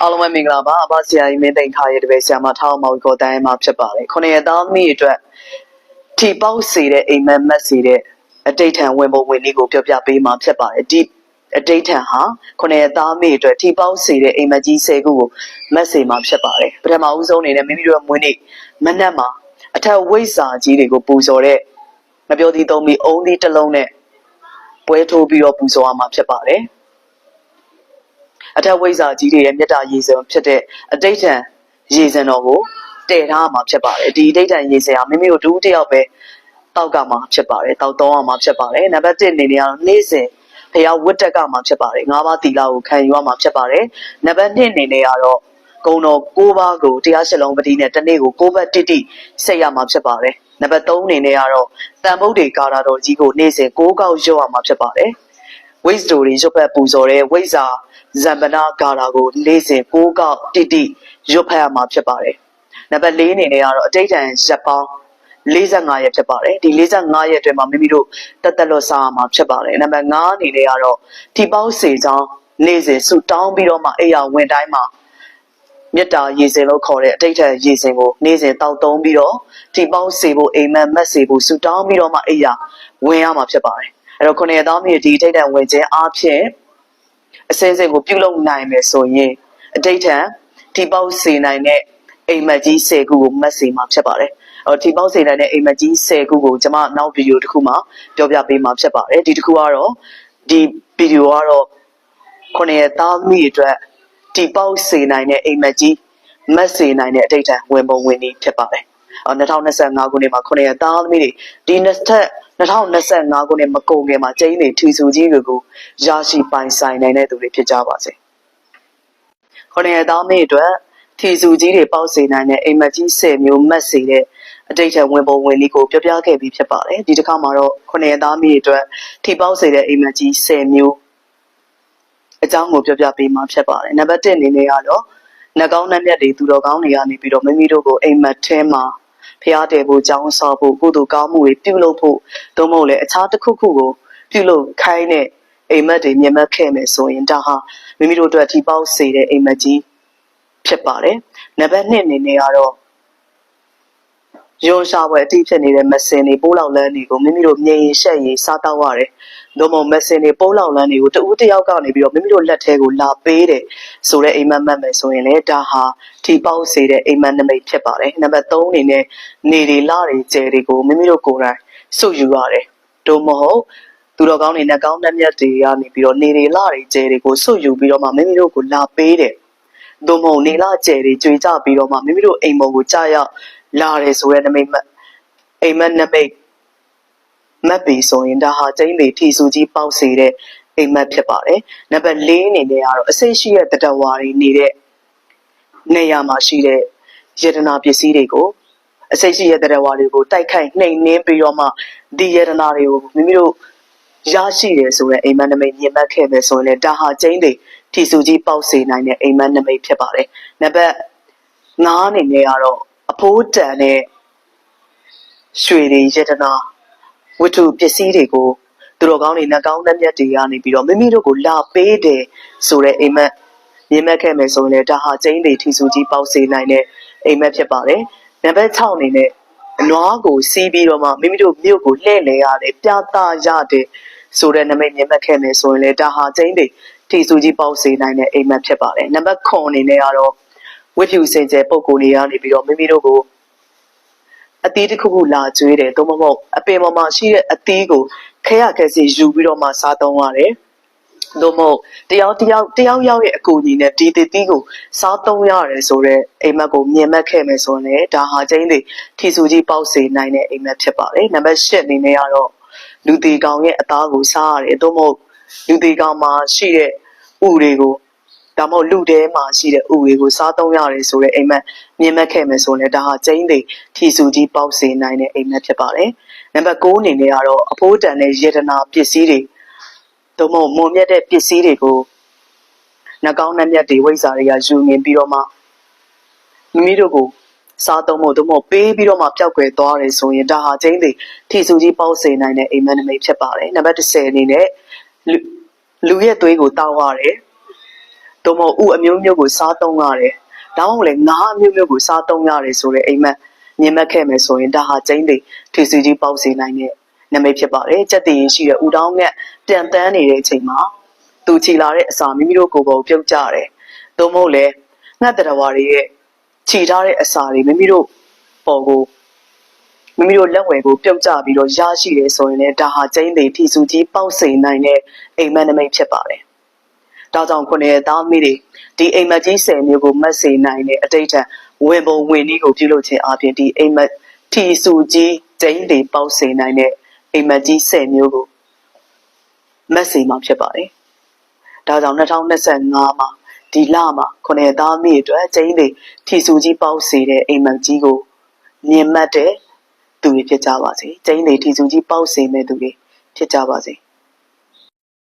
အားလုံးပဲမင်္ဂလာပါအဘဆရာကြီးမင်းသိန်ခါရဲ့တပည့်ဆရာမထောင်းမောင်ကိုတန်းမှာဖြစ်ပါတယ်ခုနှစ်ရက်သားမိအတွက်ထီပေါက်စေတဲ့အိမ်မက်မက်စေတဲ့အတိတ်ထံဝင်ပုံဝင်လေးကိုပြောပြပေးမှာဖြစ်ပါတယ်ဒီအတိတ်ထံဟာခုနှစ်ရက်သားမိအတွက်ထီပေါက်စေတဲ့အိမ်မက်ကြီး၁၀ခုကိုမက်စေမှာဖြစ်ပါတယ်ပထမဦးဆုံးအနေနဲ့မိမိတို့ရဲ့မွေးနေ့မနက်မှာအထက်ဝိဇ္ဇာကြီးတွေကိုပူဇော်တဲ့မပြောသေးသုံးပြီးအုံးသီးတစ်လုံးနဲ့ပွဲထိုးပြီးတော့ပူဇော်ရမှာဖြစ်ပါတယ် အထက်ဝိဇ္ဇာကြီးတွေရဲ့မေတ္တာရည်စံဖြစ်တဲ့အတိတ်ထံရည်စံတော်ကိုတည်ထားမှာဖြစ်ပါတယ်ဒီအတိတ်ထံရည်စံဟာမိမိတို့တူတစ်ယောက်ပဲတောက်ကမှာဖြစ်ပါတယ်တောက်တော့မှာဖြစ်ပါတယ်နံပါတ်1အနေနဲ့ကတော့နေ့စဉ်ဘုရားဝတ်တက်ကမှာဖြစ်ပါတယ်ငါးပါးသီလကိုခံယူရမှာဖြစ်ပါတယ်နံပါတ်2အနေနဲ့ကတော့ဂုံတော်၉ပါးကိုတရားရှလုံးပတိနဲ့တစ်နေ့ကို၉ဘတ်တိတိဆက်ရမှာဖြစ်ပါတယ်နံပါတ်3အနေနဲ့ကတော့တန်ဗုဒ္ဓေကာရတော်ကြီးကိုနေ့စဉ်၉ကောက်ရွတ်ရမှာဖြစ်ပါတယ် ဝိဇ္ဇတိုတွေရွတ်ဖက်ပူဇော်တဲ့ဝိဇ္ဇာဇံပနာကာတာကိုလေးစဉ်ကိုးကောက်တိတိရွတ်ဖက်ရမှာဖြစ်ပါတယ်။နံပါတ်၄အနေနဲ့ကတော့အတိတ်တန်ရက်ပေါင်း45ရက်ဖြစ်ပါတယ်။ဒီ45ရက်အတွင်းမှာမိမိတို့တက်တက်လွတ်စားရမှာဖြစ်ပါတယ်။နံပါတ်5အနေနဲ့ကတော့ဒီပေါင်းစေချောင်းနေ့စဉ်ဆူတောင်းပြီးတော့မှအိယာဝင်တိုင်းမှာမေတ္တာရည်စင်လို့ခေါ်တဲ့အတိတ်ထရည်စင်ကိုနေ့စဉ်တောက်သုံးပြီးတော့ဒီပေါင်းစေဖို့အိမ်မက်မက်စေဖို့ဆူတောင်းပြီးတော့မှအိယာဝင်ရမှာဖြစ်ပါတယ်။ အဲ့တော့ခုနှစ်ရက်သားမြေဒီအတိတ်ထဝင်ခြင်းအားဖြင့်အစင်းစင်ကိုပြုလုပ်နိုင်မယ်ဆိုရင်အတိတ်ထဒီပေါက်စေနိုင်တဲ့အိမ်မက်ကြီး10ခုကိုမက်စေမှာဖြစ်ပါတယ်။အော်ဒီပေါက်စေနိုင်တဲ့အိမ်မက်ကြီး10ခုကိုကျွန်မနောက်ဗီဒီယိုတစ်ခုမှာပြောပြပေးမှာဖြစ်ပါတယ်။ဒီတစ်ခုကတော့ဒီဗီဒီယိုကတော့ခုနှစ်ရက်သားမိအတွက်ဒီပေါက်စေနိုင်တဲ့အိမ်မက်ကြီးမက်စေနိုင်တဲ့အတိတ်ထဝင်ပုံဝင်နေဖြစ်ပါတယ်။အော်2025ခုနှစ်မှာခုနှစ်ရက်သားသမီးတွေဒီနှစ်ထက် 2025ခုနှစ်မကုန်ခင်မှာကျင်းနေထီစုကြီးတွေကိုရရှိပိုင်ဆိုင်နိုင်တဲ့သူတွေဖြစ်ကြပါစေ။ခုနှစ်ရက်သားမင်းအတွက်ထီစုကြီးတွေပေါက်စေနိုင်တဲ့အိမ်မက်ကြီး10မျိုးမက်စေတဲ့အတိတ်ထဝင်ပုံဝင်လေးကိုပြောပြခဲ့ပြီးဖြစ်ပါတယ်။ဒီတစ်ခါမှာတော့ခုနှစ်ရက်သားမင်းအတွက်ထီပေါက်စေတဲ့အိမ်မက်ကြီး10မျိုးအကြောင်းကိုပြောပြပေးမှာဖြစ်ပါတယ်။နံပါတ်1အနေနဲ့ကတော့နှကောင်းနှက်မြတ်တွေသူတော်ကောင်းတွေကနေပြီးတော့မိမိတို့ကိုအိမ်မက်ထဲမှာ ဖျားတယ်ဖို့ကြောင်းဆော့ဖို့ကုသိုလ်ကောင်းမှုတွေပြုလုပ်ဖို့သို့မဟုတ်လည်းအခြားတစ်ခုခုကိုပြုလုပ်ခိုင်းတဲ့အိမ်မက်တွေမြင်မက်ခဲ့မယ်ဆိုရင်ဒါဟာမိမိတို့အတွက်ထိပေါက်စေတဲ့အိမ်မက်ကြီးဖြစ်ပါတယ်။နံပါတ်2အနေနဲ့ကတော့ ရုံရှာပွဲအတိဖြစ်နေတဲ့မစင်တွေပိုးလောက်လန်းတွေကိုမိမိတို့မြင်ရင်ရှက်ရင်စားတော့ရတယ်။သို့မဟုတ်မစင်တွေပိုးလောက်လန်းတွေကိုတဦးတစ်ယောက်ကနေပြီးတော့မိမိတို့လက်ထဲကိုလာပေးတယ်ဆိုတဲ့အိမ်မက်မက်မယ်ဆိုရင်လည်းဒါဟာထိပေါက်စေတဲ့အိမ်မက်နမိတ်ဖြစ်ပါတယ်။နံပါတ်3အနေနဲ့နေတွေလတွေကျယ်တွေကိုမိမိတို့ကိုယ်တိုင်စုယူရတယ်။သို့မဟုတ်သူတော်ကောင်းတွေနဲ့ကောင်းတဲ့မြတ်တွေကနေပြီးတော့နေတွေလတွေကျယ်တွေကိုစုယူပြီးတော့မှမိမိတို့ကိုလာပေးတယ်။သို့မဟုတ်နေလကျယ်တွေကြွေကြပြီးတော့မှမိမိတို့အိမ်ပေါ်ကိုကြာရောက် လာတယ်ဆိုတဲ့နမိတ်မက်အိမ်မက်နမိတ်မက်ပြီဆိုရင်ဒါဟာကျင်းလေထီစုကြီးပေါက်စေတဲ့အိမ်မက်ဖြစ်ပါတယ်။နံပါတ်၄အနေနဲ့ကတော့အစိတ်ရှိတဲ့တတဝါတွေနေတဲ့နေရာမှာရှိတဲ့ယတနာပစ္စည်းတွေကိုအစိတ်ရှိတဲ့တတဝါတွေကိုတိုက်ခိုက်နှိမ်နင်းပြီးတော့မှဒီယတနာတွေကိုမိမိတို့ရရှိတယ်ဆိုတဲ့အိမ်မက်နမိတ်ညင်မက်ခဲ့မယ်ဆိုရင်လည်းဒါဟာကျင်းလေထီစုကြီးပေါက်စေနိုင်တဲ့အိမ်မက်နမိတ်ဖြစ်ပါတယ်။နံပါတ်၅အနေနဲ့ကတော့ အဖိုးတန်တဲ့ရွှေတွေယတနာဝတ္ထုပစ္စည်းတွေကိုသူတော်ကောင်းတွေနှကောင်းနှက်မြတ်တွေကနေပြီးတော့မိမိတို့ကိုလာပေးတယ်ဆိုတဲ့အိမ်မက်မြင်မဲ့ခဲ့မယ်ဆိုရင်လည်းဒါဟာကျင်းတွေထီစုကြီးပေါက်စေနိုင်တဲ့အိမ်မက်ဖြစ်ပါတယ်။နံပါတ်6အနေနဲ့အနွားကိုစီးပြီးတော့မှမိမိတို့မြို့ကိုလှည့်လည်ရတယ်ပြသရတယ်ဆိုတဲ့နမိတ်မြင်မဲ့ခဲ့မယ်ဆိုရင်လည်းဒါဟာကျင်းတွေထီစုကြီးပေါက်စေနိုင်တဲ့အိမ်မက်ဖြစ်ပါတယ်။နံပါတ်9အနေနဲ့ကတော့ ဝိဖြူစင်ကြယ်ပုံကိုယ်တွေကနေပြီးတော့မိမိတို့ကိုအသီးတစ်ခုခုလာကျွေးတယ်သို့မဟုတ်အပင်ပေါ်မှာရှိတဲ့အသီးကိုခဲရခဲစီယူပြီးတော့မှစားသုံးရတယ်။သို့မဟုတ်တယောက်တယောက်တယောက်ယောက်ရဲ့အကူအညီနဲ့ဒီတည်တည်ကိုစားသုံးရတယ်ဆိုတော့အိမ်မက်ကိုမြင်မက်ခဲ့မယ်ဆိုရင်လည်းဒါဟာကျင်းတွေထီဆူကြီးပေါက်စေနိုင်တဲ့အိမ်မက်ဖြစ်ပါတယ်။နံပါတ်၈အနေနဲ့ကတော့လူသေးကောင်ရဲ့အသားကိုစားရတယ်သို့မဟုတ်လူသေးကောင်မှာရှိတဲ့ဥတွေကို ဒါမှမဟုတ်လူထဲမှာရှိတဲ့ဥတွေကိုစားသုံးရတယ်ဆိုတဲ့အိမ်မက်မြင်မက်ခဲ့မယ်ဆိုရင်ဒါဟာကျင်းတွေထီဆူကြီးပေါက်စေနိုင်တဲ့အိမ်မက်ဖြစ်ပါတယ်။နံပါတ်9အနေနဲ့ကတော့အဖိုးတန်တဲ့ယေတနာပစ္စည်းတွေသို့မဟုတ်မွန်မြတ်တဲ့ပစ္စည်းတွေကိုနှကောင်းနှက်မြတ်တွေဝိဇ္ဇာတွေကယူငင်ပြီးတော့မှမိမိတို့ကိုစားသုံးဖို့သို့မဟုတ်ပေးပြီးတော့မှပျောက်ကွယ်သွားတယ်ဆိုရင်ဒါဟာကျင်းတွေထီဆူကြီးပေါက်စေနိုင်တဲ့အိမ်မက်နမိတ်ဖြစ်ပါတယ်။နံပါတ်10အနေနဲ့လူလူရဲ့သွေးကိုတောက်ရတယ်။ သို့မဟုတ်ဥအမျိုးမျိုးကိုစားသုံးရတယ်ဒါမှမဟုတ်လေငါးအမျိုးမျိုးကိုစားသုံးရတယ်ဆိုတဲ့အိမ်မက်မြင်မက်ခဲ့မယ်ဆိုရင်ဒါဟာကျင်းတွေထီစုကြီးပေါက်စေနိုင်တဲ့နမိတ်ဖြစ်ပါတယ်စက်တည်ရှိတဲ့ဥတောင်းငက်ပြန်တန်းနေတဲ့အချိန်မှာသူချီလာတဲ့အစာမိမိတို့ကိုယ်ကိုပြုတ်ကြတယ်သို့မဟုတ်လေငှက်တရဝါတွေရဲ့ခြိထားတဲ့အစာတွေမိမိတို့ပေါ်ကိုမိမိတို့လက်ဝယ်ကိုပြုတ်ကျပြီးတော့ရရှိတယ်ဆိုရင်လည်းဒါဟာကျင်းတွေထီစုကြီးပေါက်စေနိုင်တဲ့အိမ်မက်နမိတ်ဖြစ်ပါတယ်။ ဒါကြောင့်ခုနှစ်ရက်သားမိတွေဒီအိမ်မက်ကြီး10မျိုးကိုမတ်စေနိုင်တဲ့အတိတ်ထံဝင်ပုံဝင်နည်းကိုပြုလုပ်ခြင်းအပြင်ဒီအိမ်မက်ထီစုကြီးကျင်းတွေပေါက်စေနိုင်တဲ့အိမ်မက်ကြီး10မျိုးကိုမတ်စေမှာဖြစ်ပါတယ်။ဒါကြောင့်2025မှာဒီလမှာခုနှစ်သားမိအတွက်ကျင်းတွေထီစုကြီးပေါက်စေတဲ့အိမ်မက်ကြီးကိုမြင်မှတ်တဲ့သူတွေဖြစ်ကြပါစေ။ကျင်းတွေထီစုကြီးပေါက်စေမဲ့သူတွေဖြစ်ကြပါစေ။